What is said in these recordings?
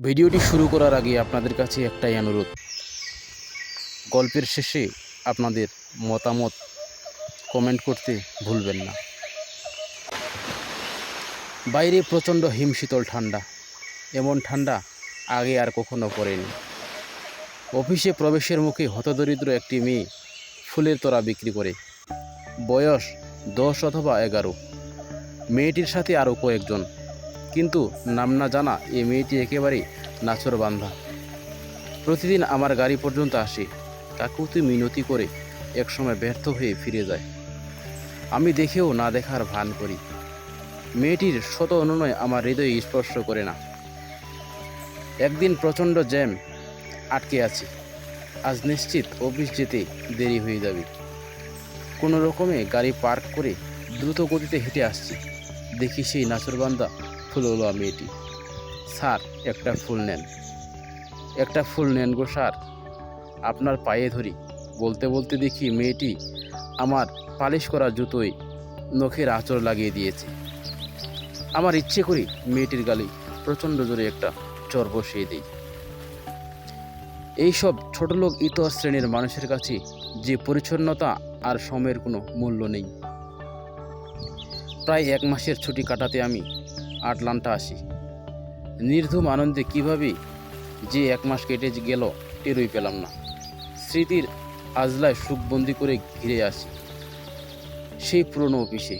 ভিডিওটি শুরু করার আগে আপনাদের কাছে একটাই অনুরোধ। গল্পের শেষে আপনাদের মতামত কমেন্ট করতে ভুলবেন না। বাইরে প্রচণ্ড হিমশীতল ঠান্ডা। এমন ঠান্ডা আগে আর কখনো পড়েনি। অফিসে প্রবেশের মুখে হতদরিদ্র একটি মেয়ে ফুলের তোড়া বিক্রি করে। বয়স দশ অথবা এগারো। মেয়েটির সাথে আরও কয়েকজন। কিন্তু নাম না জানা এই মেয়েটি একেবারে নাচর বান্ধা। প্রতিদিন আমার গাড়ি পর্যন্ত আসে কাকুতি মিনতি করে একসময় ব্যর্থ হয়ে ফিরে যায়। আমি দেখেও না দেখার ভান করি। মেয়েটির শত অনুনয় আমার হৃদয়ে স্পর্শ করে না। একদিন প্রচণ্ড জ্যাম, আটকে আছি। আজ নিশ্চিত অফিস যেতে দেরি হয়ে যাবে। কোনো রকমে গাড়ি পার্ক করে দ্রুত গতিতে হেঁটে আসছি। দেখি সেই নাচরবান্দা ফুলওলা মেয়েটি স্যার, একটা ফুল নেন। একটা ফুল নেন গো স্যার। আপনার পায়ে ধরি। বলতে বলতে দেখি মেয়েটি আমার পালিশ করা জুতোয় নখের আঁচড় লাগিয়ে দিয়েছে। আমার ইচ্ছে করি মেয়েটির গালি প্রচণ্ড জোরে একটা চর বসিয়ে দিই। এইসব ছোটলোক ইতর শ্রেণির মানুষের কাছে যে পরিচ্ছন্নতা আর সময়ের কোনো মূল্য নেই। প্রায় এক মাসের ছুটি কাটাতে আমি আটলান্টা আসি। নির্ধুম আনন্দে কীভাবে যে এক মাস কেটে গেল, টেরই পেলাম না। স্মৃতির আজলায় সুখবন্দি করে ঘিরে আসি সেই পুরনো অফিসে।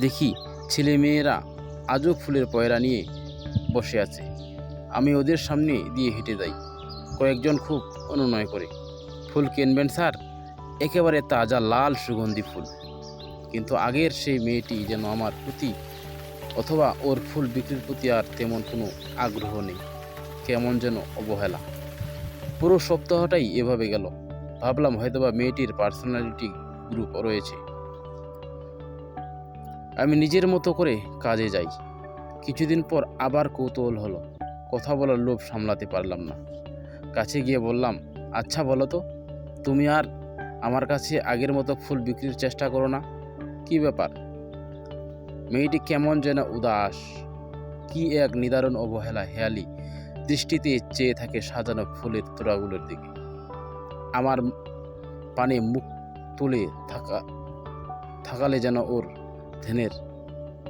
দেখি ছেলে মেয়েরা আজও ফুলের পয়রা নিয়ে বসে আছে। আমি ওদের সামনে দিয়ে হেঁটে যাই। কয়েকজন খুব অনুনয় করে। ফুল কিনবেন, স্যার? একেবারে তাজা লাল সুগন্ধি ফুল। কিন্তু আগের সেই মেয়েটি যেন আমার প্রতি অথবা ওর ফুল বিক্রির প্রতি আর তেমন কোনো আগ্রহ নেই। কেমন যেন অবহেলা। পুরো সপ্তাহটাই এভাবে গেল। ভাবলাম হয়তোবা মেয়েটির পার্সোনালিটি গ্রুপ রয়েছে। আমি নিজের মতো করে কাজে যাই। কিছুদিন পর আবার কৌতূহল হলো। কথা বলার লোভ সামলাতে পারলাম না। কাছে গিয়ে বললাম আচ্ছা বলো তো, তুমি আর আমার কাছে আগের মতো ফুল বিক্রির চেষ্টা করো না। কি ব্যাপার? মেয়েটি কেমন যেন উদাস। কি এক নিদারুণ অবহেলা হেয়ালি দৃষ্টিতে চেয়ে থাকে সাজানো ফুলের তোড়াগুলোর দিকে। আমার পানে মুখ তুলে থাকা থাকালে যেন ওর ধ্যানের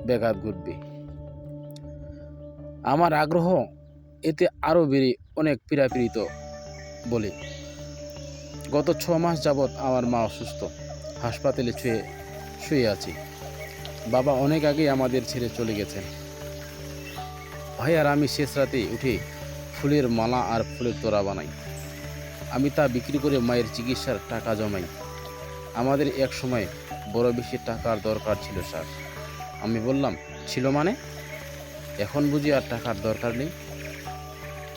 ব্যাঘাত ঘটবে। আমার আগ্রহ এতে আরও বেড়ে অনেক পীড়াপীড়িত বলে। গত ছ মাস যাবৎ আমার মা অসুস্থ। হাসপাতালে ছুঁয়ে শুয়ে আছি। বাবা অনেক আগেই আমাদের ছেড়ে চলে গেছেন। ভাই, আর আমি শেষ রাতে উঠে ফুলের মালা আর ফুলের তোড়া বানাই। আমি তা বিক্রি করে মায়ের চিকিৎসার টাকা জমাই। আমাদের এক সময় বড় বেশি টাকার দরকার ছিল, স্যার। আমি বললাম, ছিল মানে? এখন বুঝি আর টাকার দরকার নেই।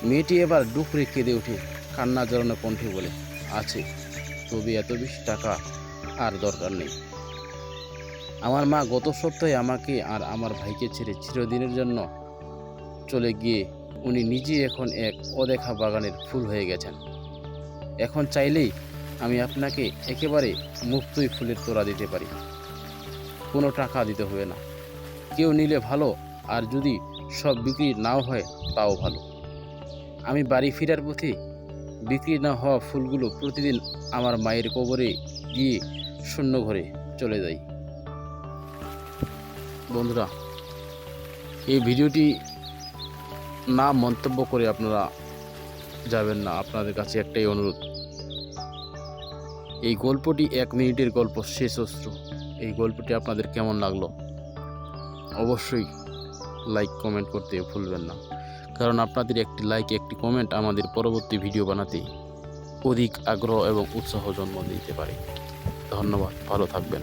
মেয়েটি এবার ডুকরে কেঁদে উঠে কান্না জড়ানো কণ্ঠে বলে, আছে, তবে এত বেশি টাকা আর দরকার নেই। আমার মা গত সপ্তাহে আমাকে আর আমার ভাইকে ছেড়ে চিরদিনের জন্য চলে গিয়ে উনি নিজে এখন এক অদেখা বাগানের ফুল হয়ে গেছেন। এখন চাইলেই আমি আপনাকে একেবারে মুক্তই ফুলের তোড়া দিতে পারি। কোনো টাকা দিতে হবে না। কেউ নিলে ভালো, আর যদি সব বিক্রি নাও হয়, তাও ভালো। আমি বাড়ি ফেরার পথে বিক্রি না হওয়া ফুলগুলো প্রতিদিন আমার মায়ের কবরে গিয়ে শূন্য ঘরে চলে যাই। বন্ধুরা, এই ভিডিওটি না মন্তব্য করে আপনারা যাবেন না। আপনাদের কাছে একটাই অনুরোধ, এই গল্পটি এক মিনিটের গল্প, শেষ অস্ত্র এই গল্পটি আপনাদের কেমন লাগল? অবশ্যই লাইক, কমেন্ট করতে ভুলবেন না। কারণ আপনাদের একটি লাইক, একটি কমেন্ট আমাদের পরবর্তী ভিডিও বানাতে অধিক আগ্রহ এবং উৎসাহ জন্ম দিতে পারে। ধন্যবাদ, ভালো থাকবেন।